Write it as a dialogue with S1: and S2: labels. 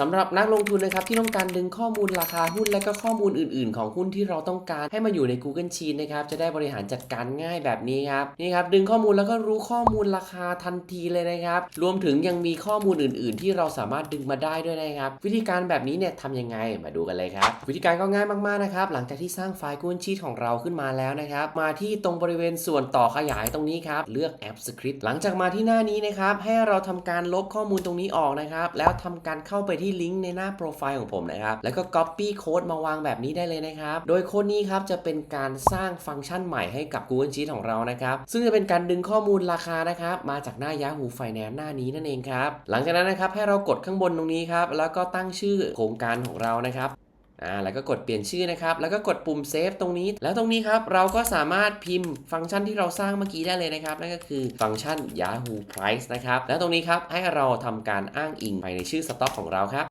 S1: สำหรับนักลงทุนนะครับที่ต้องการดึงข้อมูลราคาหุ้นและก็ข้อมูลอื่น ๆ ของหุ้นที่เราต้องการให้มาอยู่ใน Google Sheet นะครับจะได้บริหารจัดการง่ายแบบนี้ครับนี่ครับดึงข้อมูลแล้วก็รู้ข้อมูลราคาทันทีเลยนะครับ รวมถึงยังมีข้อมูลอื่น ๆ ที่เราสามารถดึงมาได้ด้วยนะครับ วิธีการแบบนี้เนี่ยทำยังไงมาดูกันเลยครับ วิธีการก็ง่ายมากๆนะครับหลังจากที่สร้างไฟล์ Google Sheet ของเราขึ้นมาแล้วนะครับมาที่ตรงบริเวณส่วนต่อขยายตรงนี้ครับเลือกแอป Script หลังจากมาที่หน้านี้นะครับให้เราทำการลบข้อมูลตรงนี้ออกนะครับแล้วทำการเข้าไปที่ลิงก์ในหน้าโปรไฟล์ของผมนะครับ แล้วก็ Copy โค้ดมาวางแบบนี้ได้เลยนะครับ โดยโค้ดนี้ครับจะเป็นการสร้างฟังก์ชันใหม่ให้กับ Google Sheet ของเรานะครับ ซึ่งจะเป็นการดึงข้อมูลราคานะครับมาจากหน้า Yahoo Finance หน้านี้นั่นเองครับ หลังจากนั้นนะครับให้เรากดข้างบนตรงนี้ครับแล้วก็ตั้งชื่อโครงการของเรานะครับ อ่าแล้วก็กดเปลี่ยนชื่อนะครับ แล้วก็กดปุ่มเซฟตรงนี้ แล้วตรงนี้ครับเราก็สามารถพิมพ์ฟังก์ชันที่เราสร้างเมื่อกี้ได้เลยนะครับ นั่นก็คือฟังก์ชัน Yahoo Price นะครับ แล้วตรงนี้ครับให้เราทำการอ้างอิงไปในชื่อสต็อกของเราครับ